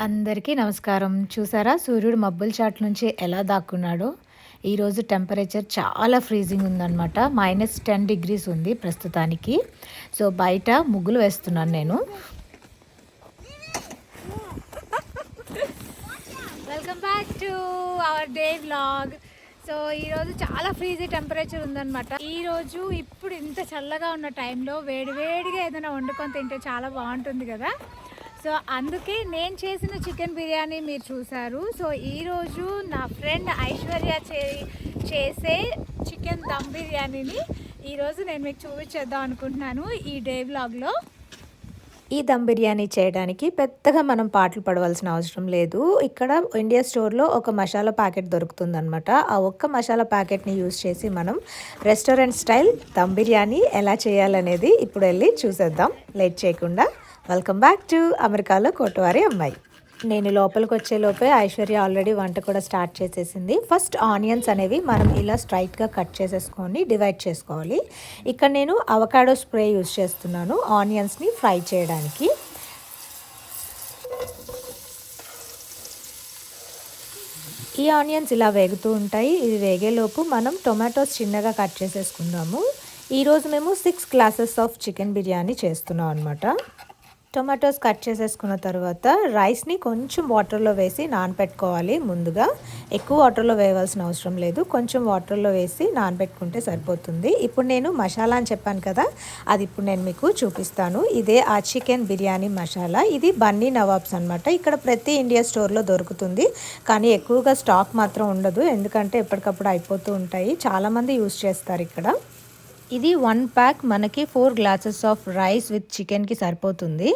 అందరికీ నమస్కారం. చూసారా? సూర్యుడు మబ్బుల చాట్ నుంచి ఎలా దాక్కున్నాడో? ఈరోజు టెంపరేచర్ చాలా ఫ్రీజింగ్ ఉందన్నమాట. మైనస్ టెన్ డిగ్రీస్ ఉంది ప్రస్తుతానికి. సో బయట ముగ్గులు వేస్తున్నాను నేను. Welcome back to our day vlog so ఈరోజు చాలా ఫ్రీజీ టెంపరేచర్ ఉందన్నమాట. ఈరోజు ఇప్పుడు ఇంత చల్లగా ఉన్న టైంలో వేడివేడిగా ఏదైనా వండుకొని తింటే చాలా బాగుంటుంది కదా. సో అందుకే నేను చేసిన చికెన్ బిర్యానీ మీరు చూసారు. సో ఈరోజు నా ఫ్రెండ్ ఐశ్వర్య చే చేసే చికెన్ దమ్ బిర్యానీని ఈరోజు నేను మీకు చూపించేద్దాం అనుకుంటున్నాను ఈ డే బ్లాగ్లో ఈ దమ్ బిర్యానీ చేయడానికి పెద్దగా మనం పాటలు పడవలసిన అవసరం లేదు. ఇక్కడ ఇండియా స్టోర్లో ఒక మసాలా ప్యాకెట్ దొరుకుతుందనమాట ఆ ఒక్క మసాలా ప్యాకెట్ని యూజ్ చేసి మనం రెస్టారెంట్ స్టైల్ దమ్ బిర్యానీ ఎలా చేయాలనేది ఇప్పుడు వెళ్ళి చూసేద్దాం. లేట్ చేయకుండా. వెల్కమ్ బ్యాక్ టు అమెరికాలో కోటవారి అమ్మాయి నేను లోపలికి వచ్చేలోపే ఐశ్వర్య ఆల్రెడీ వంట కూడా స్టార్ట్ చేసేసింది. ఫస్ట్ ఆనియన్స్ అనేవి మనం ఇలా స్ట్రైట్గా కట్ చేసేసుకొని డివైడ్ చేసుకోవాలి. ఇక్కడ నేను అవకాడో స్ప్రే యూస్ చేస్తున్నాను ఆనియన్స్ని ఫ్రై చేయడానికి. ఈ ఆనియన్స్ ఇలా వేగుతూ ఉంటాయి. ఇది వేగేలోపు మనం టొమాటోస్ చిన్నగా కట్ చేసేసుకుందాము. ఈరోజు మేము six glasses of chicken biryani చేస్తున్నాం అనమాట టొమాటోస్ కట్ చేసేసుకున్న తర్వాత రైస్ని కొంచెం వాటర్లో వేసి నానపెట్టుకోవాలి ముందుగా. ఎక్కువ వాటర్లో వేయవలసిన అవసరం లేదు. కొంచెం వాటర్లో వేసి నానబెట్టుకుంటే సరిపోతుంది. ఇప్పుడు నేను మసాలా అని చెప్పాను కదా అది ఇప్పుడు నేను మీకు చూపిస్తాను. ఇదే ఆ చికెన్ బిర్యానీ మసాలా. ఇది బన్నీ నవాబ్స్ అనమాట ఇక్కడ ప్రతి ఇండియా స్టోర్లో దొరుకుతుంది. కానీ ఎక్కువగా స్టాక్ మాత్రం ఉండదు. ఎందుకంటే ఎప్పటికప్పుడు అయిపోతూ ఉంటాయి. చాలామంది యూస్ చేస్తారు ఇక్కడ. ఇది వన్ ప్యాక్ మనకి four glasses of rice with చికెన్కి సరిపోతుంది.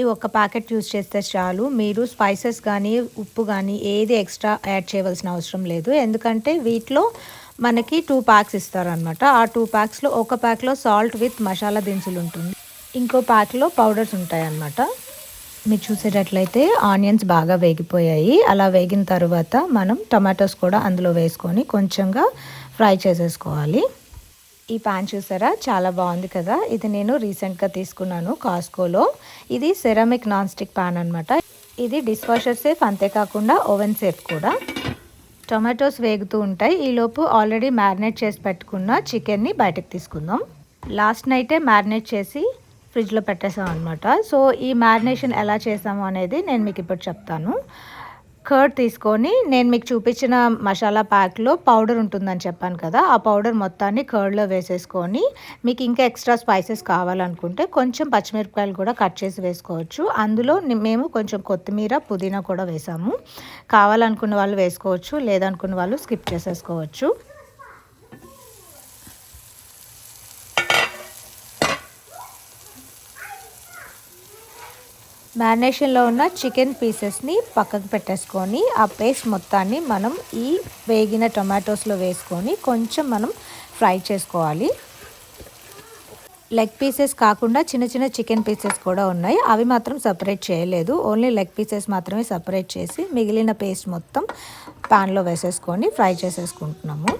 ఈ ఒక్క ప్యాకెట్ యూస్ చేస్తే చాలు. మీరు స్పైసెస్ కానీ ఉప్పు కానీ ఏది ఎక్స్ట్రా యాడ్ చేయవలసిన అవసరం లేదు. ఎందుకంటే వీటిలో మనకి టూ ప్యాక్స్ ఇస్తారనమాట ఆ టూ ప్యాక్స్లో ఒక ప్యాక్లో సాల్ట్ విత్ మసాలా దినుసులు ఉంటుంది. ఇంకో ప్యాక్లో పౌడర్స్ ఉంటాయన్నమాట. మీరు చూసేటట్లయితే ఆనియన్స్ బాగా వేగిపోయాయి. అలా వేగిన తర్వాత మనం టమాటోస్ కూడా అందులో వేసుకొని కొంచెంగా ఫ్రై చేసేసుకోవాలి. ఈ ప్యాన్ చూసారా? చాలా బాగుంది కదా? ఇది నేను రీసెంట్గా తీసుకున్నాను కాస్కోలో. ఇది సెరామిక్ నాన్ స్టిక్ ప్యాన్ అనమాట ఇది డిష్ వాషర్ సేఫ్ అంతేకాకుండా ఓవెన్ సేఫ్ కూడా. టొమాటోస్ వేగుతూ ఉంటాయి. ఈలోపు ఆల్రెడీ మ్యారినేట్ చేసి పెట్టుకున్న చికెన్ని బయటకు తీసుకుందాం. లాస్ట్ నైటే మ్యారినేట్ చేసి ఫ్రిడ్జ్లో పెట్టేసాం అనమాట సో ఈ మ్యారినేషన్ ఎలా చేసాము అనేది నేను మీకు ఇప్పుడు చెప్తాను. కర్డ్ తీసుకొని నేను మీకు చూపించిన మసాలా ప్యాక్లో పౌడర్ ఉంటుందని చెప్పాను కదా ఆ పౌడర్ మొత్తాన్ని కర్డ్లో వేసేసుకొని మీకు ఇంకా ఎక్స్ట్రా స్పైసెస్ కావాలనుకుంటే కొంచెం పచ్చిమిరపకాయలు కూడా కట్ చేసి వేసుకోవచ్చు. అందులో మేము కొంచెం కొత్తిమీర పుదీనా కూడా వేసాము. కావాలనుకున్న వాళ్ళు వేసుకోవచ్చు లేదనుకున్న వాళ్ళు స్కిప్ చేసేసుకోవచ్చు. మ్యారినేషన్లో ఉన్న చికెన్ పీసెస్ని పక్కకు పెట్టేసుకొని ఆ పేస్ట్ మొత్తాన్ని మనం ఈ వేగిన టొమాటోస్లో వేసుకొని కొంచెం మనం ఫ్రై చేసుకోవాలి. లెగ్ పీసెస్ కాకుండా చిన్న చిన్న చికెన్ పీసెస్ కూడా ఉన్నాయి. అవి మాత్రం సపరేట్ చేయలేదు. ఓన్లీ లెగ్ పీసెస్ మాత్రమే సపరేట్ చేసి మిగిలిన పేస్ట్ మొత్తం ప్యాన్లో వేసేసుకొని ఫ్రై చేసేసుకుంటున్నాము.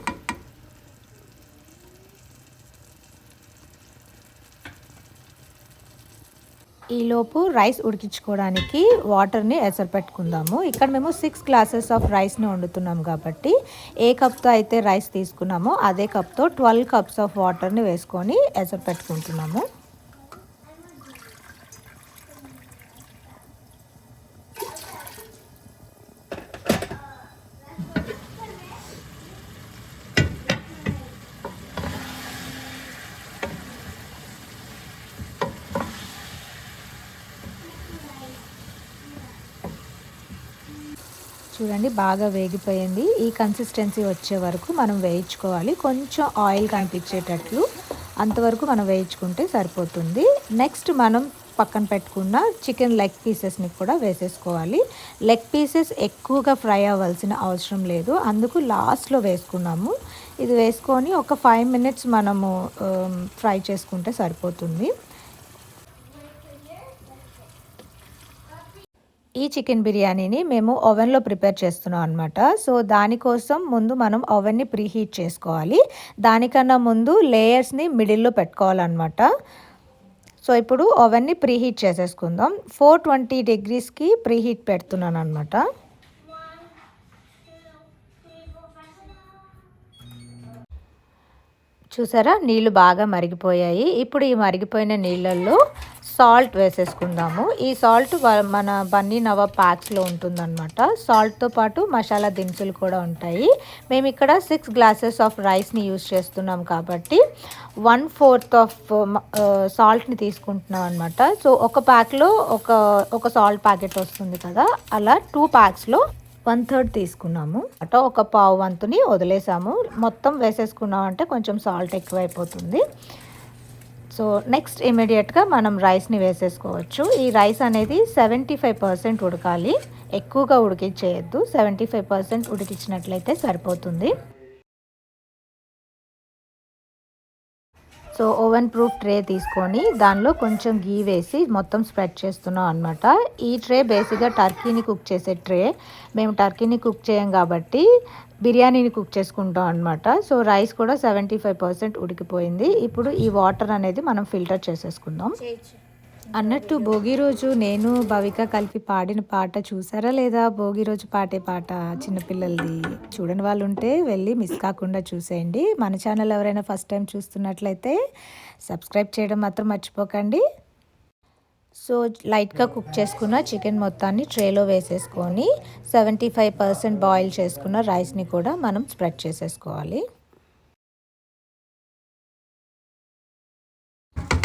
ఈలోపు రైస్ ఉడికించుకోవడానికి వాటర్ని ఎసరు పెట్టుకుందాము. ఇక్కడ మేము సిక్స్ గ్లాసెస్ ఆఫ్ రైస్ని వండుతున్నాం కాబట్టి ఏ కప్తో అయితే రైస్ తీసుకున్నామో అదే కప్తో ట్వెల్వ్ కప్స్ ఆఫ్ వాటర్ని వేసుకొని ఎసరు పెట్టుకుంటున్నాము. చూడండి బాగా వేగిపోయింది. ఈ కన్సిస్టెన్సీ వచ్చే వరకు మనం వేయించుకోవాలి. కొంచెం ఆయిల్ కనిపించేటట్లు అంతవరకు మనం వేయించుకుంటే సరిపోతుంది. నెక్స్ట్ మనం పక్కన పెట్టుకున్న చికెన్ లెగ్ పీసెస్ని కూడా వేసేసుకోవాలి. లెగ్ పీసెస్ ఎక్కువగా ఫ్రై అవ్వాల్సిన అవసరం లేదు. అందుకు లాస్ట్లో వేసుకున్నాము. ఇది వేసుకొని ఒక ఫైవ్ మినిట్స్ మనము um, ఫ్రై చేసుకుంటే సరిపోతుంది. ఈ చికెన్ బిర్యానీని మేము ఓవెన్లో ప్రిపేర్ చేస్తున్నాం అనమాట సో దానికోసం ముందు మనం ఓవెన్ని ప్రీహీట్ చేసుకోవాలి. దానికన్నా ముందు లేయర్స్ని మిడిల్లో పెట్టుకోవాలన్నమాట. సో ఇప్పుడు ఓవెన్ని ప్రీహీట్ చేసేసుకుందాం. ఫోర్ ట్వంటీ డిగ్రీస్కి ప్రీహీట్ పెడుతున్నాను అనమాట చూసారా? నీళ్ళు బాగా మరిగిపోయాయి. ఇప్పుడు ఈ మరిగిపోయిన నీళ్ళల్లో సాల్ట్ వేసేసుకుందాము. ఈ సాల్ట్ మన బన్నీ నవ ప్యాక్స్లో ఉంటుందన్నమాట. సాల్ట్తో పాటు మసాలా దినుసులు కూడా ఉంటాయి. మేము ఇక్కడ సిక్స్ గ్లాసెస్ ఆఫ్ రైస్ని యూస్ చేస్తున్నాం కాబట్టి వన్ ఫోర్త్ ఆఫ్ సాల్ట్ని తీసుకుంటున్నాం అనమాట సో ఒక ప్యాక్లో ఒక ఒక సాల్ట్ ప్యాకెట్ వస్తుంది కదా అలా టూ ప్యాక్స్లో వన్ థర్డ్ తీసుకున్నాము. అట ఒక పావు వంతుని వదిలేసాము. మొత్తం వేసేసుకున్నామంటే కొంచెం సాల్ట్ ఎక్కువైపోతుంది. సో నెక్స్ట్ ఇమీడియట్గా మనం రైస్ని వేసేసుకోవచ్చు. ఈ రైస్ అనేది సెవెంటీ ఫైవ్ పర్సెంట్ ఉడకాలి. ఎక్కువగా ఉడికించేయద్దు. సెవెంటీ ఫైవ్ పర్సెంట్ ఉడికించినట్లయితే సరిపోతుంది. సో ఓవెన్ ప్రూఫ్ ట్రే తీసుకొని దానిలో కొంచెం గీ వేసి మొత్తం స్ప్రెడ్ చేస్తున్నాం అనమాట ఈ ట్రే బేసిక్గా టర్కీని కుక్ చేసే ట్రే. మేము టర్కీని కుక్ చేయం కాబట్టి బిర్యానీని కుక్ చేసుకుంటాం అనమాట సో రైస్ కూడా సెవెంటీ ఫైవ్ పర్సెంట్ ఉడికిపోయింది. ఇప్పుడు ఈ వాటర్ అనేది మనం ఫిల్టర్ చేసేసుకుందాం. అన్నట్టు భోగి రోజు నేను భవిక కలిపి పాడిన పాట చూసారా లేదా? భోగి రోజు పాడే పాట చిన్నపిల్లలది చూడని వాళ్ళు ఉంటే వెళ్ళి మిస్ కాకుండా చూసేయండి. మన ఛానల్ ఎవరైనా ఫస్ట్ టైం చూస్తున్నట్లయితే సబ్స్క్రైబ్ చేయడం మాత్రం మర్చిపోకండి. సో లైట్గా కుక్ చేసుకున్న చికెన్ మొత్తాన్ని ట్రేలో వేసేసుకొని సెవెంటీ ఫైవ్ పర్సెంట్ బాయిల్ చేసుకున్న రైస్ని కూడా మనం స్ప్రెడ్ చేసేసుకోవాలి.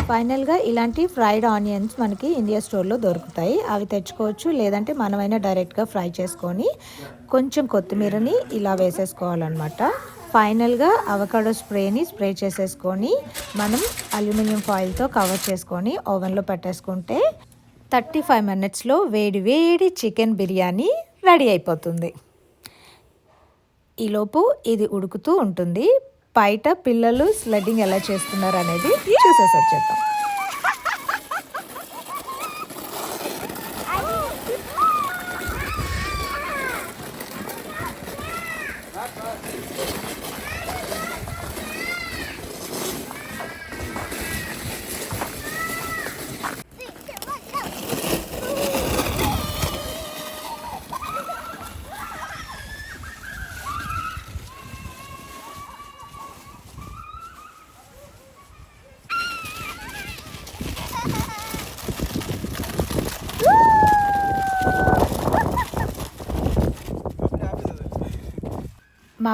ఫైనల్గా ఇలాంటి ఫ్రైడ్ ఆనియన్స్ మనకి ఇండియా స్టోర్లో దొరుకుతాయి. అవి తెచ్చుకోవచ్చు లేదంటే మనమైనా డైరెక్ట్గా ఫ్రై చేసుకొని కొంచెం కొత్తిమీరని ఇలా వేసేసుకోవాలన్నమాట. ఫైనల్గా అవకాడో స్ప్రేని స్ప్రే చేసేసుకొని మనం అల్యూమినియం ఫాయిల్తో కవర్ చేసుకొని ఓవెన్లో పెట్టేసుకుంటే థర్టీ ఫైవ్ మినిట్స్లో వేడి వేడి చికెన్ బిర్యానీ రెడీ అయిపోతుంది. ఈలోపు ఇది ఉడుకుతూ ఉంటుంది. బయట పిల్లలు స్లెడ్డింగ్ ఎలా చేస్తున్నారు అనేది చూసేసి వచ్చేద్దాం.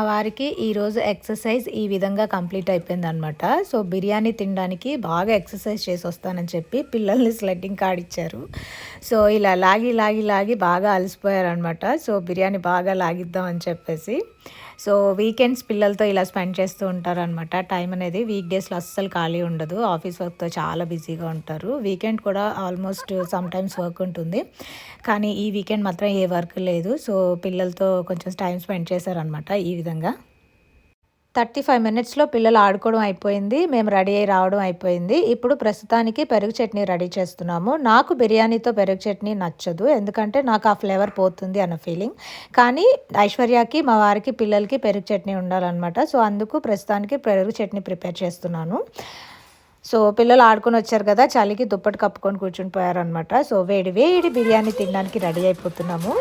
వారికి ఈరోజు ఎక్సర్సైజ్ ఈ విధంగా కంప్లీట్ అయిపోయింది అనమాట సో బిర్యానీ తినడానికి బాగా ఎక్సర్సైజ్ చేసి వస్తానని చెప్పి పిల్లల్ని స్లెడ్డింగ్ కార్డ్ ఇచ్చారు. సో ఇలా లాగి లాగి లాగి బాగా అలసిపోయారనమాట సో బిర్యానీ బాగా లాగిద్దాం అని చెప్పేసి. సో వీకెండ్స్ పిల్లలతో ఇలా స్పెండ్ చేస్తూ ఉంటారనమాట టైం అనేది వీక్ డేస్లో అస్సలు ఖాళీ ఉండదు. ఆఫీస్ వర్క్తో చాలా బిజీగా ఉంటారు. వీకెండ్ కూడా ఆల్మోస్ట్ సమ్ టైమ్స్ వర్క్ ఉంటుంది. కానీ ఈ వీకెండ్ మాత్రం ఏ వర్క్ లేదు. సో పిల్లలతో కొంచెం టైం స్పెండ్ చేశారనమాట ఈ విధంగా. థర్టీ ఫైవ్ మినిట్స్లో పిల్లలు ఆడుకోవడం అయిపోయింది. మేము రెడీ అయి రావడం అయిపోయింది. ఇప్పుడు ప్రస్తుతానికి పెరుగు చట్నీ రెడీ చేస్తున్నాము. నాకు బిర్యానీతో పెరుగు చట్నీ నచ్చదు. ఎందుకంటే నాకు ఆ ఫ్లేవర్ పోతుంది అన్న ఫీలింగ్. కానీ ఐశ్వర్యకి మా వారికి పిల్లలకి పెరుగు చట్నీ ఉండాలన్నమాట. సో అందుకు ప్రస్తుతానికి పెరుగు చట్నీ ప్రిపేర్ చేస్తున్నాను. సో పిల్లలు ఆడుకొని వచ్చారు కదా చలికి దుప్పటి కప్పుకొని కూర్చుని పోయారనమాట సో వేడి వేడి బిర్యానీ తినడానికి రెడీ అయిపోతున్నాము.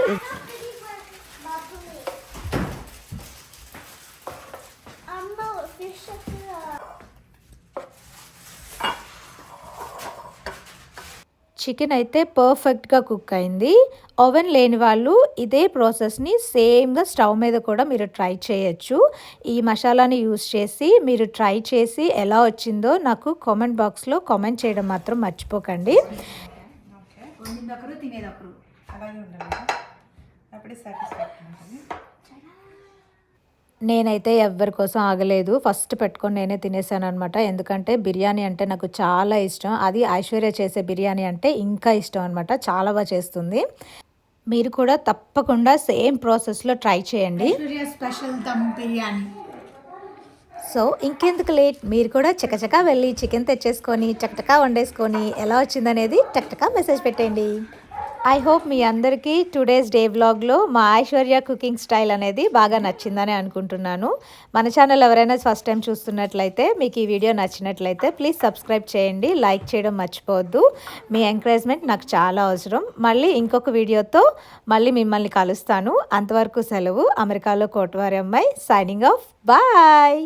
చికెన్ అయితే పర్ఫెక్ట్గా కుక్ అయింది. ఓవెన్ లేని వాళ్ళు ఇదే ప్రాసెస్ని సేమ్గా స్టవ్ మీద కూడా మీరు ట్రై చేయొచ్చు. ఈ మసాలాని యూస్ చేసి మీరు ట్రై చేసి ఎలా వచ్చిందో నాకు కామెంట్ బాక్స్లో కామెంట్ చేయడం మాత్రం మర్చిపోకండి. అప్పుడే. నేనైతే ఎవరి కోసం ఆగలేదు. ఫస్ట్ పెట్టుకొని నేనే తినేసాను అనమాట ఎందుకంటే బిర్యానీ అంటే నాకు చాలా ఇష్టం. అది ఐశ్వర్య చేసే బిర్యానీ అంటే ఇంకా ఇష్టం అనమాట చాలా బాగా చేస్తుంది. మీరు కూడా తప్పకుండా సేమ్ ప్రాసెస్లో ట్రై చేయండి. స్పెషల్ దమ్ బిర్యానీ. సో ఇంకెందుకు లేట్? మీరు కూడా చకచకా వెళ్ళి చికెన్ తెచ్చేసుకొని చకచకా వండేసుకొని ఎలా వచ్చిందనేది చకచకా మెసేజ్ పెట్టండి. ఐ హోప్ మీ అందరికీ టుడేస్ డే వ్లాగ్లో మా ఐశ్వర్య కుకింగ్ స్టైల్ అనేది బాగా నచ్చిందని అనుకుంటున్నాను. మన ఛానల్ ఎవరైనా ఫస్ట్ టైం చూస్తున్నట్లయితే మీకు ఈ వీడియో నచ్చినట్లయితే ప్లీజ్ సబ్స్క్రైబ్ చేయండి లైక్ చేయడం మర్చిపోవద్దు. మీ ఎంకరేజ్మెంట్ నాకు చాలా అవసరం. మళ్ళీ ఇంకొక వీడియోతో మళ్ళీ మిమ్మల్ని కలుస్తాను. అంతవరకు సెలవు. అమెరికాలో కోటవారి అమ్మాయి సైనింగ్ ఆఫ్ బాయ్